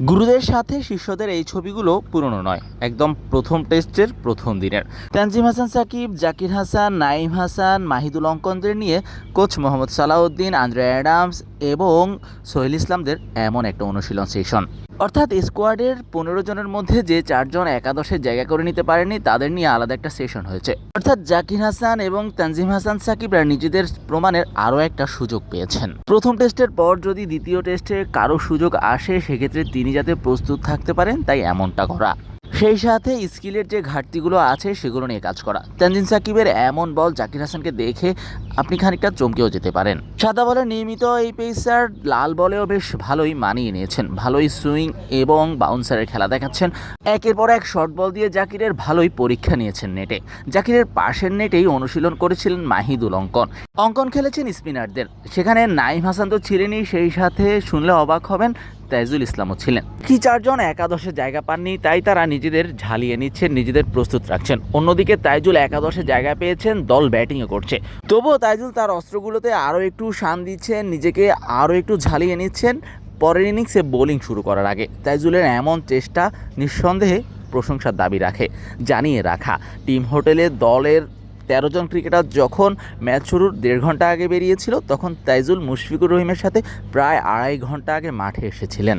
গুরুদের সাথে শিষ্যদের এই ছবিগুলো পুরনো নয়, একদম প্রথম টেস্টের প্রথম দিনের। তানজিম হাসান, সাকিব, জাকির হাসান নাইম হাসান, মাহিদুল অঙ্কনদের নিয়ে coach Mohammad Salauddin, Andre Adams এবং সোহেল ইসলামদের এমন একটা অনুশীলন সেশন। অর্থাৎ স্কোয়াডের পনেরো জনের মধ্যে যে চারজন একাদশের জায়গা করে নিতে পারেনি, তাদের নিয়ে আলাদা একটা সেশন হয়েছে। অর্থাৎ জাকির হাসান এবং তানজিম হাসান সাকিবরা নিজেদের প্রমাণের আরও একটা সুযোগ পেয়েছেন। প্রথম টেস্টের পর যদি দ্বিতীয় টেস্টে কারও সুযোগ আসে, সেক্ষেত্রে তিনি যাতে প্রস্তুত থাকতে পারেন, তাই এমনটা করা। সেই সাথে স্কিলের যে ঘাটতিগুলো আছে, সেগুলো নিয়ে কাজ করা। তানজিন সাকিবের এমন বল জাকির হাসানকে দেখে আপনি খানিকটা চমকেও যেতে পারেন। সাদা বলে নিয়মিত এই পেসার লাল বলেও বেশ ভালোই মানিয়ে নিয়েছেন, ভালোই সুইং এবং বাউন্সারের খেলা দেখাচ্ছেন। একের পর এক শর্ট বল দিয়ে জাকিরের ভালোই পরীক্ষা নিয়েছেন নেটে। জাকিরের পাশের নেটেই অনুশীলন করেছিলেন মাহিদুল অঙ্কন। অঙ্কন খেলেছেন স্পিনারদের। সেখানে নাইম হাসান তো ছিলেনই, সেই সাথে শুনলে অবাক হবেন, তাইজুল ইসলামও ছিলেন। কি চারজন একাদশে জায়গা পাননি, তাই তারা নিজেদের ঝালিয়ে নিচ্ছেন, নিজেদের প্রস্তুত রাখছেন। অন্যদিকে তাইজুল একাদশে জায়গা পেয়েছেন, দল ব্যাটিংও করছে। তবুও তাইজুল তার অস্ত্রগুলোতে আরও একটু শান দিচ্ছেন, নিজেকে আরও একটু ঝালিয়ে নিচ্ছেন। পরের ইনিংসে বোলিং শুরু করার আগে তাইজুলের এমন চেষ্টা নিঃসন্দেহে প্রশংসার দাবি রাখে। জানিয়ে রাখা, টিম হোটেলে দলের তেরো জন ক্রিকেটার যখন ম্যাচ শুরুর দেড় ঘণ্টা আগে বেরিয়েছিল, তখন তাইজুল মুশফিকুর রহিমের সাথে প্রায় আড়াই ঘণ্টা আগে মাঠে এসেছিলেন।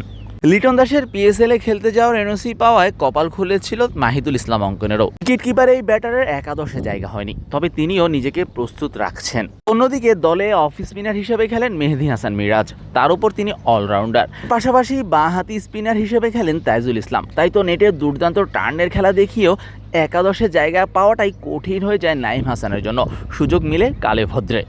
লিটন দাসের পিএসএলে খেলতে যাওয়ার এনওসি পাওয়ায় কপাল খুলেছিল মাহিদুল ইসলাম অঙ্কনেরও। উইকেট কিপার এই ব্যাটারের একাদশে জায়গা হয়নি, তবে তিনিও নিজেকে প্রস্তুত রাখছেন। অন্যদিকে দলে অফ স্পিনার হিসেবে খেলেন মেহেদি হাসান মিরাজ, তার উপর তিনি অলরাউন্ডার। পাশাপাশি বাঁহাতি স্পিনার হিসেবে খেলেন তাইজুল ইসলাম, তাই তো নেটের দুর্দান্ত টার্নের খেলা দেখিয়েও একাদশে জায়গা পাওয়াটাই কঠিন হয়ে যায় নাইম হাসানের জন্য। সুযোগ মিলে কালে ভদ্রে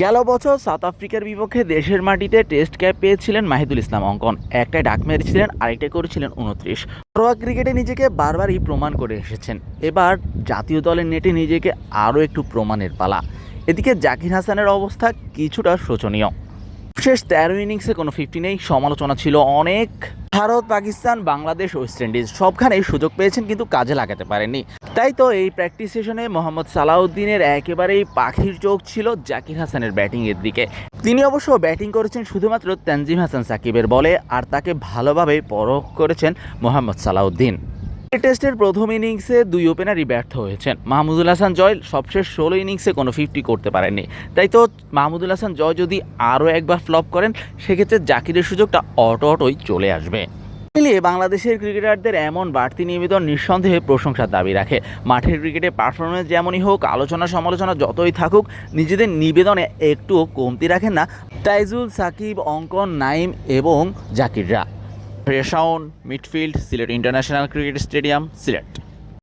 গেল বছর সাউথ আফ্রিকার বিপক্ষে দেশের মাটিতে টেস্ট ক্যাপ পেয়েছিলেন মাহিদুল ইসলাম অঙ্কন। একটাই ডাক মেরেছিলেন আরেকটা করেছিলেন উনত্রিশ। ঘরোয়া ক্রিকেটে নিজেকে বারবারই প্রমাণ করে এসেছেন। এবার জাতীয় দলের নেটে নিজেকে আরও একটু প্রমাণের পালা। এদিকে জাকির হাসানের অবস্থা কিছুটা শোচনীয়। শেষ তেরো ইনিংসে কোনো ফিফটি নেই, সমালোচনা ছিল অনেক। ভারত, পাকিস্তান, বাংলাদেশ, ওয়েস্ট ইন্ডিজ সবখানেই সুযোগ পেয়েছেন, কিন্তু কাজে লাগাতে পারেননি। তাই তো এই প্র্যাকটিস সেশনে মোহাম্মদ সালাউদ্দিনের একেবারেই পাখির চোখ ছিল জাকির হাসানের ব্যাটিংয়ের দিকে। তিনি অবশ্য ব্যাটিং করেছেন শুধুমাত্র তানজিম হাসান সাকিবের বলে, আর তাকে ভালোভাবে পরখ করেছেন মোহাম্মদ সালাউদ্দিন। টেস্টের প্রথম ইনিংসে দুই ওপেনারই ব্যর্থ হয়েছেন। মাহমুদুল হাসান জয় সবশেষ ষোলো ইনিংসে কোনো ফিফটি করতে পারেননি। তাই তো মাহমুদুল হাসান জয় যদি আরও একবার ফ্লপ করেন, সেক্ষেত্রে জাকিরের সুযোগটা অটো অটোই চলে আসবে। মিলিয়ে বাংলাদেশের ক্রিকেটারদের এমন বাড়তি নিবেদন নিঃসন্দেহে প্রশংসার দাবি রাখে। মাঠের ক্রিকেটে পারফরমেন্স যেমনই হোক, আলোচনা সমালোচনা যতই থাকুক, নিজেদের নিবেদনে একটু কমতি রাখেন না তাইজুল, সাকিব, অঙ্কন, নাইম এবং জাকিররা। রেশাউন midfield Sylhet international cricket stadium Sylhet